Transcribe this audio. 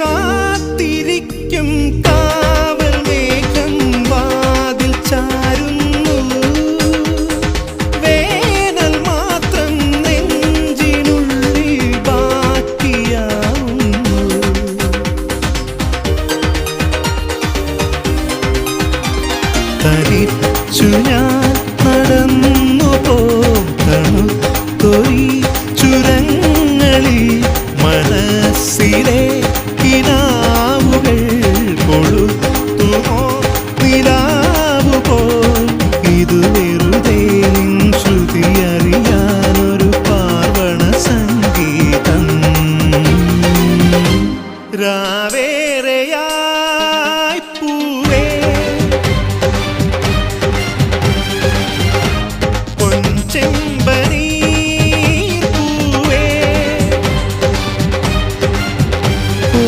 കാത്തിരിക്കും. കാവൽ മേഘം വാതിൽ ചാരുന്നു. വേനൽ മാത്രം നെഞ്ചിനുള്ളിൽ ബാക്കിയാവുന്നു. തരിച്ചു ഞാൻ നടന്നു വേറെയായി പൂവേ. കൊഞ്ചെങ്ങ